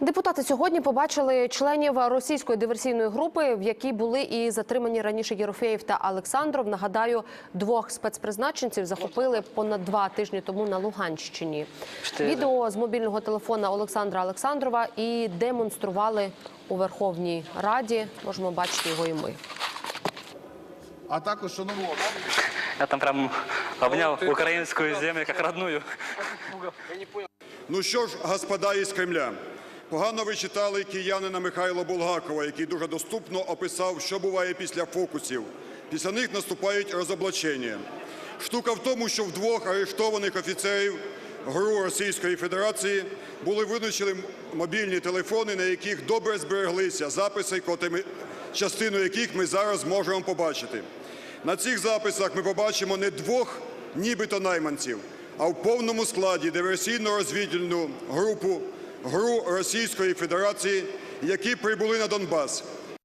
Депутати сьогодні побачили членів російської диверсійної групи, в якій були і затримані раніше Єрофеєв та Олександров. Нагадаю, двох спецпризначенців захопили понад два тижні тому на Луганщині. Відео з мобільного телефона Олександра Олександрова і демонстрували у Верховній Раді. Можемо бачити його і ми. А також, шановні, Я там прям обнял украинскую землю как родную. Ну що ж, господа із Кремля, погано ви читали киянина Михайла Булгакова, який дуже доступно описав, що буває після фокусів. Після них наступають розоблачення. Штука в тому, що в двох арештованих офіцерів ГРУ Російської Федерації були вилучені мобільні телефони, на яких добре збереглися записи, частину яких ми зараз можемо побачити. На цих записах ми побачимо не двох нібито найманців, а в повному складі диверсійно-розвідувальну групу ГРУ Російської Федерації, які прибули на Донбас.